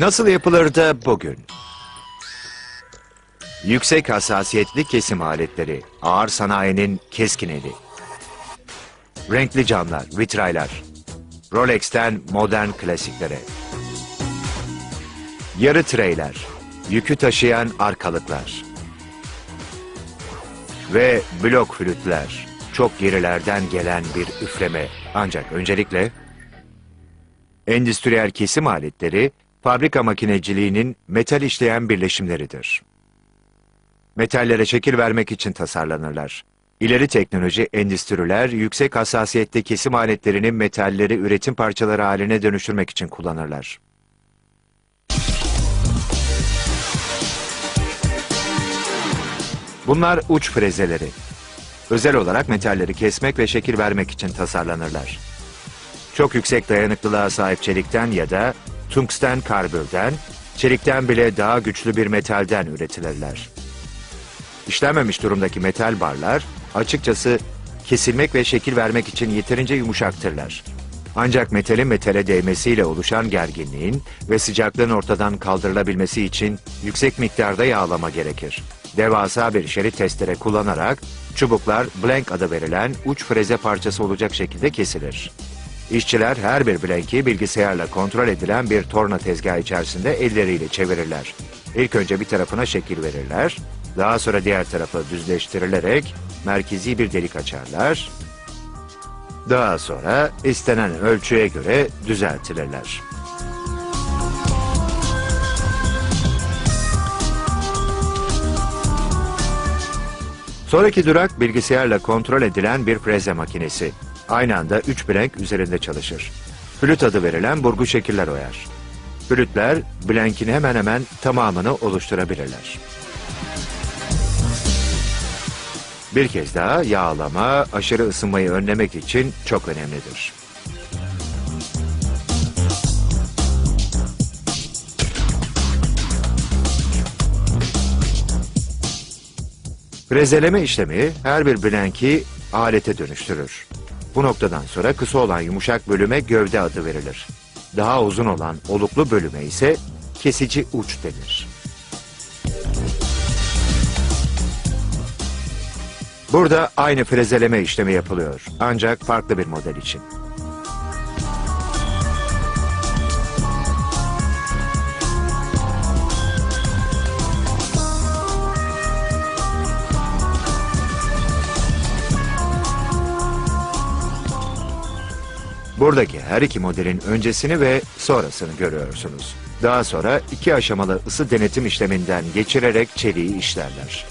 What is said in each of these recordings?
Nasıl yapılır da bugün? Yüksek hassasiyetli kesim aletleri, ağır sanayinin keskin eli. Renkli camlar, vitraylar. Rolex'ten modern klasiklere. Yarı treyler, yükü taşıyan arkalıklar. Ve blok flütler, çok gerilerden gelen bir üfleme. Ancak öncelikle endüstriyel kesim aletleri fabrika makineciliğinin metal işleyen birleşimleridir. Metallere şekil vermek için tasarlanırlar. İleri teknoloji endüstriler yüksek hassasiyette kesim aletlerini metalleri üretim parçaları haline dönüştürmek için kullanırlar. Bunlar uç frezeleri. Özel olarak metalleri kesmek ve şekil vermek için tasarlanırlar. Çok yüksek dayanıklılığa sahip çelikten ya da tungsten karbürden, çelikten bile daha güçlü bir metalden üretilirler. İşlenmemiş durumdaki metal barlar açıkçası kesilmek ve şekil vermek için yeterince yumuşaktırlar. Ancak metalin metale değmesiyle oluşan gerginliğin ve sıcaklığın ortadan kaldırılabilmesi için yüksek miktarda yağlama gerekir. Devasa bir şerit testere kullanarak çubuklar blank adı verilen uç freze parçası olacak şekilde kesilir. İşçiler her bir blanki bilgisayarla kontrol edilen bir torna tezgahı içerisinde elleriyle çevirirler. İlk önce bir tarafına şekil verirler, daha sonra diğer tarafı düzleştirilerek merkezi bir delik açarlar. Daha sonra istenen ölçüye göre düzeltilirler. Sonraki durak bilgisayarla kontrol edilen bir freze makinesi. Aynı anda üç blank üzerinde çalışır. Flüt adı verilen burgu şekiller oyar. Flütler blankin hemen hemen tamamını oluşturabilirler. Bir kez daha yağlama aşırı ısınmayı önlemek için çok önemlidir. Frezeleme işlemi her bir blanki alete dönüştürür. Bu noktadan sonra kısa olan yumuşak bölüme gövde adı verilir. Daha uzun olan oluklu bölüme ise kesici uç denir. Burada aynı frezeleme işlemi yapılıyor. Ancak farklı bir model için. Buradaki her iki modelin öncesini ve sonrasını görüyorsunuz. Daha sonra iki aşamalı ısı denetim işleminden geçirerek çeliği işlerler.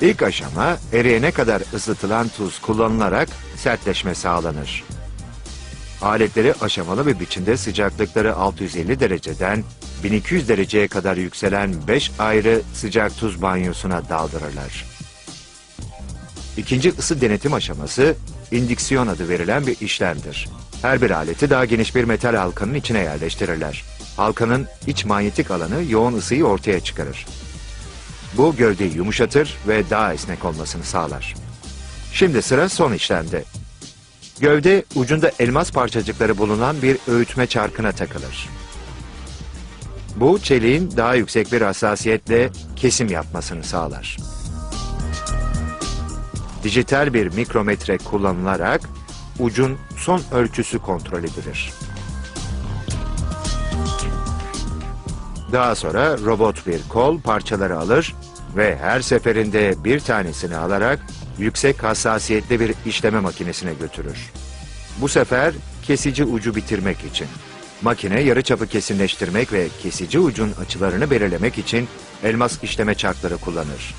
İlk aşama eriyene kadar ısıtılan tuz kullanılarak sertleşme sağlanır. Aletleri aşamalı bir biçimde sıcaklıkları 650 dereceden 1200 dereceye kadar yükselen 5 ayrı sıcak tuz banyosuna daldırırlar. İkinci ısı denetim aşaması indiksiyon adı verilen bir işlemdir. Her bir aleti daha geniş bir metal halkanın içine yerleştirirler. Halkanın iç manyetik alanı yoğun ısıyı ortaya çıkarır. Bu gövdeyi yumuşatır ve daha esnek olmasını sağlar. Şimdi sıra son işlemde. Gövde ucunda elmas parçacıkları bulunan bir öğütme çarkına takılır. Bu çeliğin daha yüksek bir hassasiyetle kesim yapmasını sağlar. Dijital bir mikrometre kullanılarak ucun son ölçüsü kontrol edilir. Daha sonra robot bir kol parçaları alır ve her seferinde bir tanesini alarak yüksek hassasiyetli bir işleme makinesine götürür. Bu sefer kesici ucu bitirmek için. Makine yarıçapı kesinleştirmek ve kesici ucun açılarını belirlemek için elmas işleme çarkları kullanır.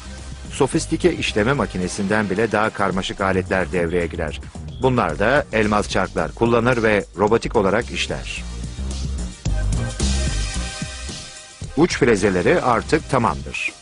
Sofistike işleme makinesinden bile daha karmaşık aletler devreye girer. Bunlar da elmas çarklar kullanır ve robotik olarak işler. Uç frezeleri artık tamamdır.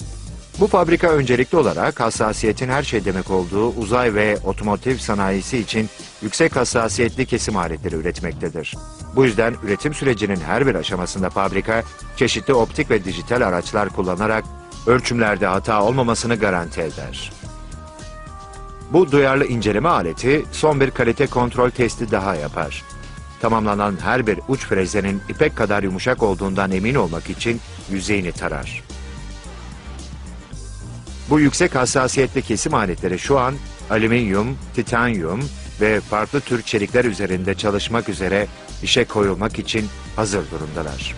Bu fabrika öncelikli olarak hassasiyetin her şey demek olduğu uzay ve otomotiv sanayisi için yüksek hassasiyetli kesim aletleri üretmektedir. Bu yüzden üretim sürecinin her bir aşamasında fabrika çeşitli optik ve dijital araçlar kullanarak ölçümlerde hata olmamasını garanti eder. Bu duyarlı inceleme aleti son bir kalite kontrol testi daha yapar. tamamlanan her bir uç frezenin ipek kadar yumuşak olduğundan emin olmak için yüzeyini tarar. Bu yüksek hassasiyetli kesim aletleri şu an alüminyum, titanyum ve farklı tür çelikler üzerinde çalışmak üzere işe koyulmak için hazır durumdalar.